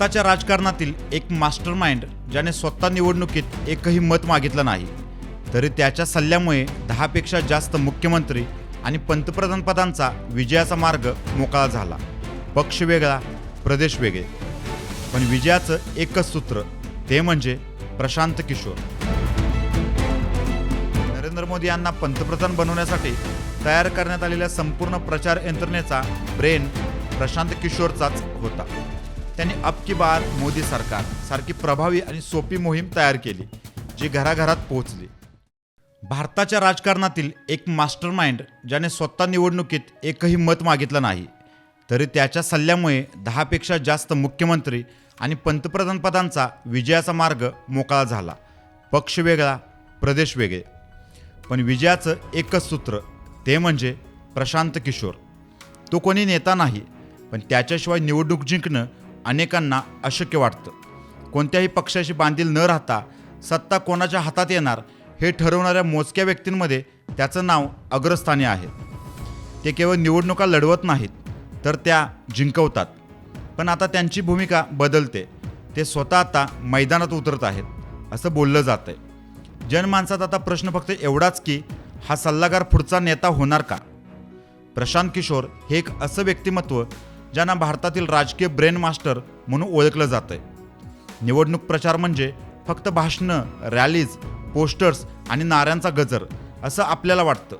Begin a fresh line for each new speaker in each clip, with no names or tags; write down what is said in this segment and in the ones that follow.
भारताच्या राजकारणातील एक मास्टर माइंड ज्याने स्वतः निवडणुकीत एकही मत मागितलं नाही तरी त्याच्या सल्ल्यामुळे दहापेक्षा जास्त मुख्यमंत्री आणि पंतप्रधान पदांचा विजयाचा मार्ग मोकळा झाला. पक्ष वेगळा प्रदेश वेगळे. पण विजयाचं एकच सूत्र ते म्हणजे प्रशांत किशोर. नरेंद्र मोदी यांना पंतप्रधान बनवण्यासाठी तयार करण्यात आलेल्या संपूर्ण प्रचार यंत्रणेचा ब्रेन प्रशांत किशोरचाच होता. त्यांनी अब की बार मोदी सरकार सारखी प्रभावी आणि सोपी मोहीम तयार केली जी घराघरात पोहोचली. भारताच्या राजकारणातील एक मास्टर माइंड ज्याने स्वतः निवडणुकीत एकही मत मागितलं नाही तरी त्याच्या सल्ल्यामुळे दहापेक्षा जास्त मुख्यमंत्री आणि पंतप्रधानपदांचा विजयाचा मार्ग मोकळा झाला. पक्ष वेगळा प्रदेश वेगळे. पण विजयाचं एकच सूत्र ते म्हणजे प्रशांत किशोर. तो कोणी नेता नाही पण त्याच्याशिवाय निवडणूक जिंकणं अनेकांना अशक्य वाटतं. कोणत्याही पक्षाशी बांधील न राहता सत्ता कोणाच्या हातात येणार हे ठरवणाऱ्या मोजक्या व्यक्तींमध्ये त्याचं नाव अग्रस्थानी आहे. ते केवळ निवडणुका लढवत नाहीत तर त्या जिंकवतात. पण आता त्यांची भूमिका बदलते. ते स्वतः आता मैदानात उतरत आहेत असं बोललं जात आहे जनमानसात आता प्रश्न फक्त एवढाच की हा सल्लागार पुढचा नेता होणार का? प्रशांत किशोर हे एक असं व्यक्तिमत्व ज्यांना भारतातील राजकीय ब्रेन मास्टर म्हणून ओळखलं जातं आहे निवडणूक प्रचार म्हणजे फक्त भाषणं रॅलीज पोस्टर्स आणि नाऱ्यांचा गजर असं आपल्याला वाटतं.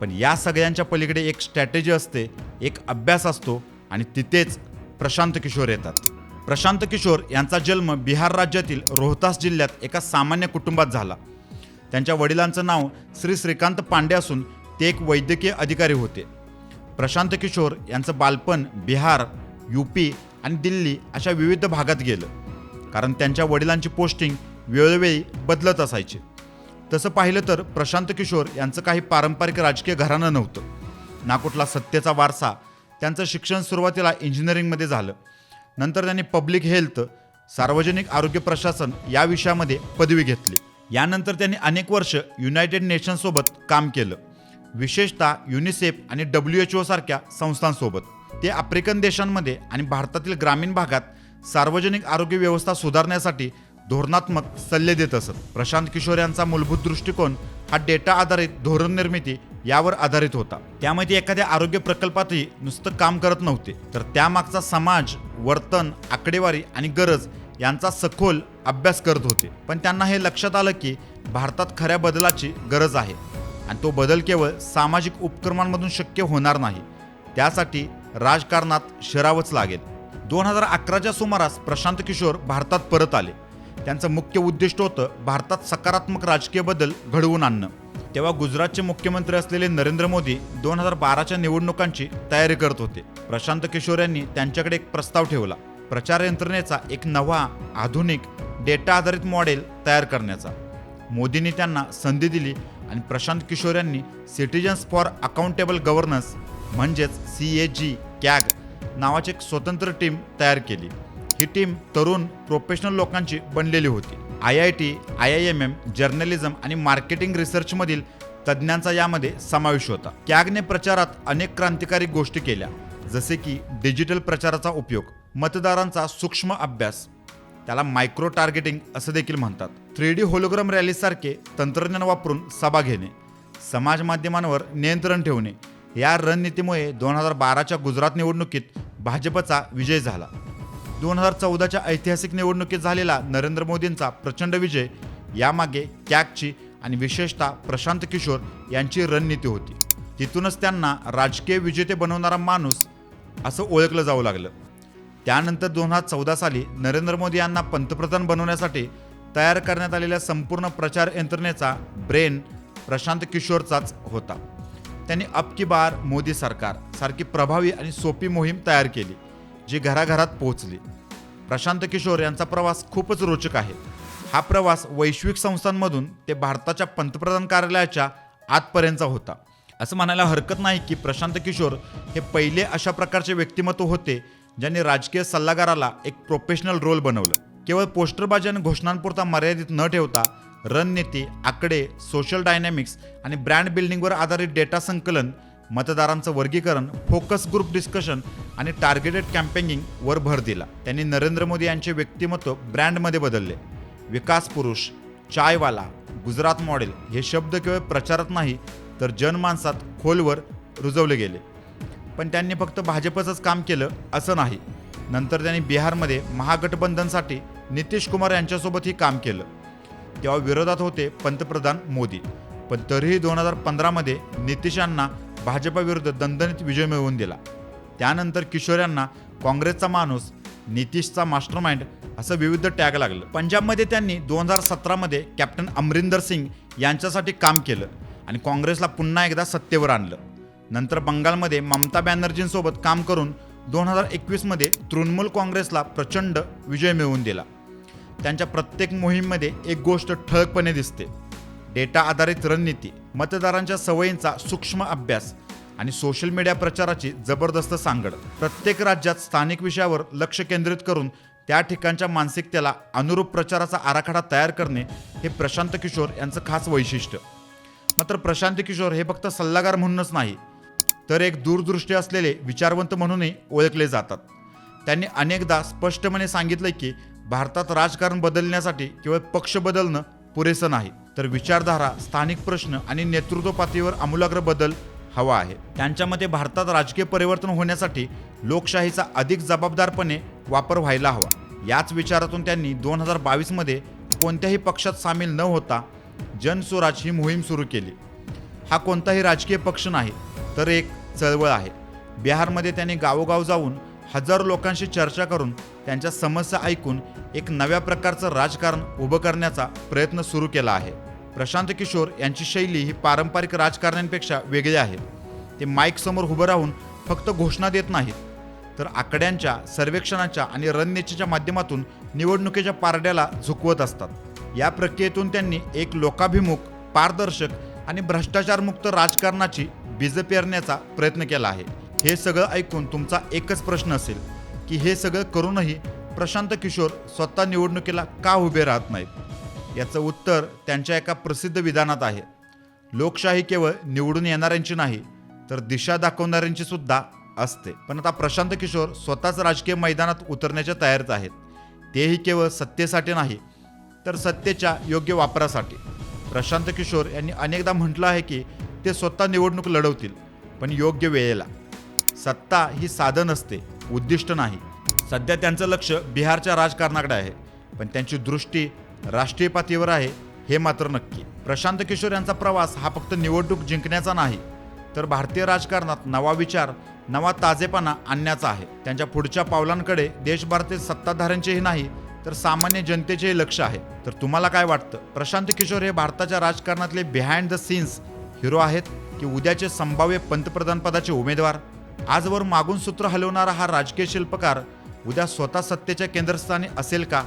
पण या सगळ्यांच्या पलीकडे एक स्ट्रॅटेजी असते एक अभ्यास असतो आणि तिथेच प्रशांत किशोर येतात. प्रशांत किशोर यांचा जन्म बिहार राज्यातील रोहतास जिल्ह्यात एका सामान्य कुटुंबात झाला. त्यांच्या वडिलांचं नाव श्री श्रीकांत पांडे असून ते एक वैद्यकीय अधिकारी होते. प्रशांत किशोर यांचं बालपण बिहार यूपी आणि दिल्ली अशा विविध भागात गेलं. कारण त्यांच्या वडिलांची पोस्टिंग वेळोवेळी बदलत असायची. तसं पाहिलं तर प्रशांत किशोर यांचं काही पारंपरिक राजकीय घराणं नव्हतं. ना कुठला सत्तेचा वारसा त्यांचं शिक्षण सुरुवातीला इंजिनिअरिंगमध्ये झालं. नंतर त्यांनी पब्लिक हेल्थ सार्वजनिक आरोग्य प्रशासन या विषयामध्ये पदवी घेतली. यानंतर त्यांनी अनेक वर्ष युनायटेड नेशन्ससोबत काम केलं. विशेषतः युनिसेफ आणि डब्ल्यू एच ओसारख्या सारख्या संस्थांसोबत. ते आफ्रिकन देशांमध्ये आणि भारतातील ग्रामीण भागात सार्वजनिक आरोग्य व्यवस्था सुधारण्यासाठी धोरणात्मक सल्ले देत असत. प्रशांत किशोर यांचा मूलभूत दृष्टिकोन हा डेटा आधारित धोरण निर्मिती यावर आधारित होता. त्यामुळे ते एखाद्या आरोग्य प्रकल्पातही नुसतं काम करत नव्हते. तर त्यामागचा समाज वर्तन आकडेवारी आणि गरज यांचा सखोल अभ्यास करत होते. पण त्यांना हे लक्षात आलं की भारतात खऱ्या बदलाची गरज आहे. आणि तो बदल केवळ सामाजिक उपक्रमांमधून शक्य होणार नाही. त्यासाठी राजकारणात शिरावंच लागेल. दोन हजार अकराच्या सुमारास प्रशांत किशोर भारतात परत आले. त्यांचं मुख्य उद्दिष्ट होतं भारतात सकारात्मक राजकीय बदल घडवून आणणं. तेव्हा गुजरातचे मुख्यमंत्री असलेले नरेंद्र मोदी दोन हजार बाराच्या निवडणुकांची तयारी करत होते. प्रशांत किशोर यांनी त्यांच्याकडे एक प्रस्ताव ठेवला. प्रचार यंत्रणेचा एक नवा आधुनिक डेटा आधारित मॉडेल तयार करण्याचा. मोदींनी त्यांना संधी दिली आणि प्रशांत किशोर यांनी सिटिजन्स फॉर अकाउंटेबल गव्हर्नन्स म्हणजेच सी ए जी कॅग नावाची एक स्वतंत्र टीम तयार केली. ही टीम तरुण प्रोफेशनल लोकांची बनलेली होती. I I T I I M M journalism आणि मार्केटिंग रिसर्चमधील तज्ज्ञांचा यामध्ये समावेश होता. कॅगने प्रचारात अनेक क्रांतिकारी गोष्टी केल्या जसे की डिजिटल प्रचाराचा उपयोग मतदारांचा सूक्ष्म अभ्यास त्याला मायक्रो टार्गेटिंग असं देखील म्हणतात. थ्री डी होलोग्राम रॅलीसारखे तंत्रज्ञान वापरून सभा घेणे समाज माध्यमांवर नियंत्रण ठेवणे या रणनीतीमुळे दोन हजार बाराच्या गुजरात निवडणुकीत भाजपचा विजय झाला. दोन हजार चौदाच्या ऐतिहासिक निवडणुकीत झालेला नरेंद्र मोदींचा प्रचंड विजय यामागे कॅगची आणि विशेषतः प्रशांत किशोर यांची रणनीती होती. तिथूनच त्यांना राजकीय विजेते बनवणारा माणूस असं ओळखलं जाऊ लागलं. त्यानंतर दोन हजार चौदा साली नरेंद्र मोदी यांना पंतप्रधान बनवण्यासाठी तयार करण्यात आलेल्या संपूर्ण प्रचार यंत्रणेचा ब्रेन प्रशांत किशोरचाच होता. त्यांनी अब की बार मोदी सरकार सारखी प्रभावी आणि सोपी मोहीम तयार केली जी घराघरात पोहोचली. प्रशांत किशोर यांचा प्रवास खूपच रोचक आहे. हा प्रवास वैश्विक संस्थांमधून ते भारताच्या पंतप्रधान कार्यालयाच्या आतपर्यंतचा होता. असं म्हणायला हरकत नाही की प्रशांत किशोर हे पहिले अशा प्रकारचे व्यक्तिमत्व होते ज्यांनी राजकीय सल्लागाराला एक प्रोफेशनल रोल बनवलं. केवळ पोस्टरबाजी आणि घोषणांपुरता मर्यादित न ठेवता रणनीती आकडे सोशल डायनॅमिक्स आणि ब्रँड बिल्डिंगवर आधारित डेटा संकलन मतदारांचं वर्गीकरण फोकस ग्रुप डिस्कशन आणि टार्गेटेड कॅम्पेनिंग वर भर दिला. त्यांनी नरेंद्र मोदी यांचे व्यक्तिमत्व ब्रँडमध्ये बदलले. विकास पुरुष चायवाला गुजरात मॉडेल हे शब्द केवळ प्रचारात नाही तर जनमानसात खोलवर रुजवले गेले. पण त्यांनी फक्त भाजपचंच काम केलं असं नाही. नंतर त्यांनी बिहारमध्ये महागठबंधनसाठी नितीश कुमार यांच्यासोबतही काम केलं. तेव्हा विरोधात होते पंतप्रधान मोदी. पण तरीही दोन हजार पंधरामध्ये नितीश यांना भाजपाविरुद्ध दणदणीत विजय मिळवून दिला. त्यानंतर किशोर यांना काँग्रेसचा माणूस नितीशचा मास्टरमाइंड असं विविध टॅग लागलं. पंजाबमध्ये त्यांनी दोन हजार सतरामध्ये कॅप्टन अमरिंदर सिंग यांच्यासाठी काम केलं आणि काँग्रेसला पुन्हा एकदा सत्तेवर आणलं. नंतर बंगालमध्ये ममता बॅनर्जींसोबत काम करून दोन हजार एकवीसमध्ये तृणमूल काँग्रेसला प्रचंड विजय मिळवून दिला. त्यांच्या प्रत्येक मोहीममध्ये एक गोष्ट ठळकपणे दिसते. डेटा आधारित रणनीती मतदारांच्या सवयींचा सूक्ष्म अभ्यास आणि सोशल मीडिया प्रचाराची जबरदस्त सांगड. प्रत्येक राज्यात स्थानिक विषयावर लक्ष केंद्रित करून त्या ठिकाणच्या मानसिकतेला अनुरूप प्रचाराचा आराखडा तयार करणे हे प्रशांत किशोर यांचं खास वैशिष्ट्य. मात्र प्रशांत किशोर हे फक्त सल्लागार म्हणूनच नाही तर एक दूरदृष्टी असलेले विचारवंत म्हणूनही ओळखले जातात. त्यांनी अनेकदा स्पष्टपणे सांगितले की भारतात राजकारण बदलण्यासाठी केवळ पक्ष बदलणं पुरेसं नाही तर विचारधारा स्थानिक प्रश्न आणि नेतृत्व पातळीवर आमूलाग्र बदल हवा आहे. त्यांच्या मते भारतात राजकीय परिवर्तन होण्यासाठी लोकशाहीचा अधिक जबाबदारपणे वापर व्हायला हवा. याच विचारातून त्यांनी दोन हजार बावीसमध्ये कोणत्याही पक्षात सामील न होता जनस्वराज ही मोहीम सुरू केली. हा कोणताही राजकीय पक्ष नाही तर एक चळवळ आहे. बिहारमध्ये त्यांनी गावोगाव जाऊन हजारो लोकांशी चर्चा करून त्यांच्या समस्या ऐकून एक नव्या प्रकारचं राजकारण उभं करण्याचा प्रयत्न सुरू केला आहे. प्रशांत किशोर यांची शैली ही पारंपरिक राजकारण्यांपेक्षा वेगळी आहे. ते माईकसमोर उभं राहून फक्त घोषणा देत नाहीत. तर आकड्यांच्या सर्वेक्षणाच्या आणि रणनीतीच्या माध्यमातून निवडणुकीच्या पारड्याला झुकवत असतात. या प्रक्रियेतून त्यांनी एक लोकाभिमुख पारदर्शक आणि भ्रष्टाचारमुक्त राजकारणाची बीज पेरण्याचा प्रयत्न केला आहे. हे सगळं ऐकून तुमचा एकच प्रश्न असेल की हे सगळं करूनही प्रशांत किशोर स्वतः निवडणुकीला का उभे राहत नाहीत? याचं उत्तर त्यांच्या एका प्रसिद्ध विधानात आहे. लोकशाही केवळ निवडून येणाऱ्यांची नाही तर दिशा दाखवणाऱ्यांची सुद्धा असते. पण आता प्रशांत किशोर स्वतःच राजकीय मैदानात उतरण्याच्या तयारीत आहेत. तेही केवळ सत्तेसाठी नाही तर सत्तेच्या योग्य वापरासाठी. प्रशांत किशोर यांनी अनेकदा म्हटलं आहे की ते स्वतः निवडणूक लढवतील पण योग्य वेळेला. सत्ता ही साधन असते उद्दिष्ट नाही. सध्या त्यांचं लक्ष बिहारच्या राजकारणाकडे आहे पण त्यांची दृष्टी राष्ट्रीय पातळीवर आहे हे मात्र नक्की. प्रशांत किशोर यांचा प्रवास हा फक्त निवडणूक जिंकण्याचा नाही तर भारतीय राजकारणात नवा विचार नवा ताजेपणा आणण्याचा आहे. त्यांच्या पुढच्या पावलांकडे देशभरातील सत्ताधाऱ्यांचेही नाही तर सामान्य जनतेचेही लक्ष आहे. तर तुम्हाला काय वाटतं? प्रशांत किशोर हे भारताच्या राजकारणातले बिहाइंड द सीन्स हिरो आहेत की उद्याचे संभाव्य पंतप्रधानपदाचे उमेदवार? आजवर मागून सूत्र हलवणारा हा राजकीय शिल्पकार उद्या स्वतः सत्तेच्या केंद्रस्थानी असेल का?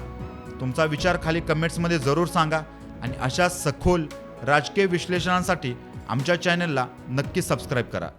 तुमचा विचार खाली कमेंट्समध्ये जरूर सांगा आणि अशा सखोल राजकीय विश्लेषणांसाठी आमच्या चॅनलला नक्की सबस्क्राईब करा.